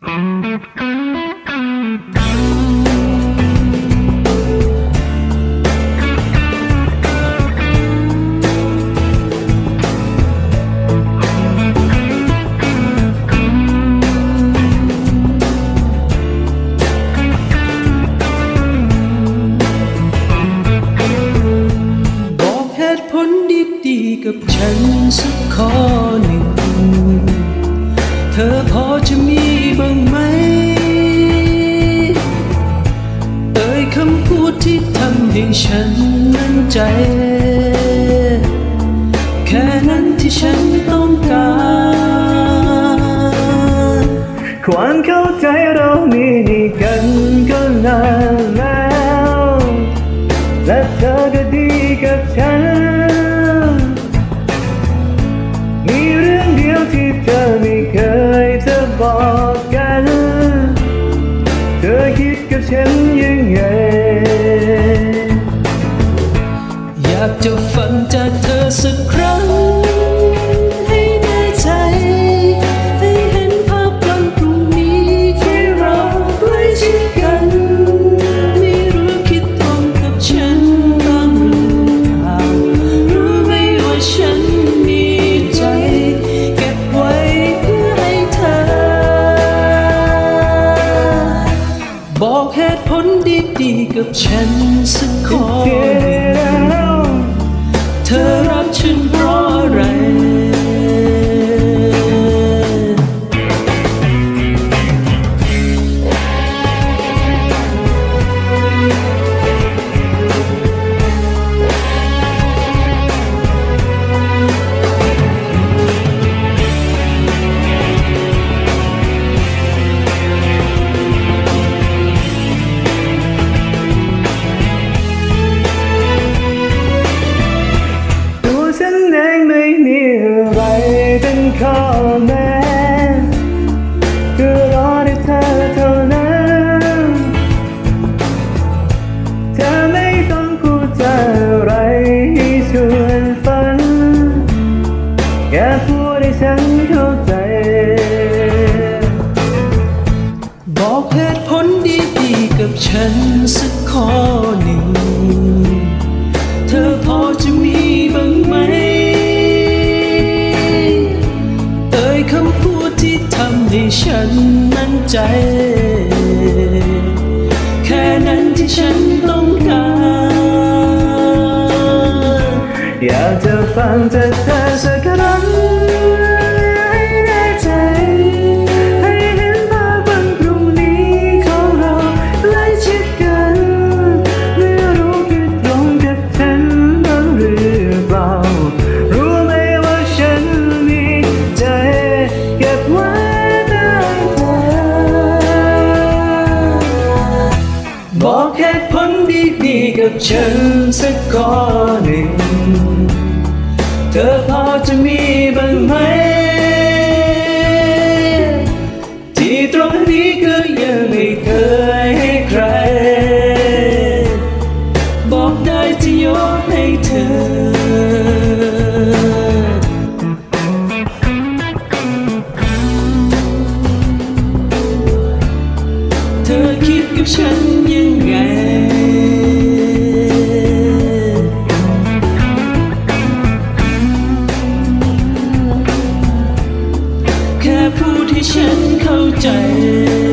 บอกเหตุผลดีๆกับฉันสักข้อหนึ่ง ธอพอจะมีบ้างไหม เอ่ยคำพูดที่ทำให้ฉันมั่นใจ แค่นั้นที่ฉันต้องการ ความเข้าใจ อคิดกับฉันยังไง อยากจะฟังจากเธอสักครั้ง ดีๆกับฉันสักคน ฉันเข้าใจ บอกเหตุผลดีๆกับฉันสักข้อหนึ่ง เธอพอจะมีบ้างไหม เอ่ยคำพูดที่ทำให้ฉันมั่นใจ แค่นั้นที่ฉันต้องการ อยากจะฟังจากเธอสัก กับฉันสักข้อหนึ่ง เธอพอจะมีบ้างไหม ที่ตรงนี้ก็ยังไม่เคยให้ใคร บอกได้จะยกให้เธอเธอคิดกับฉันยังไง ฉัน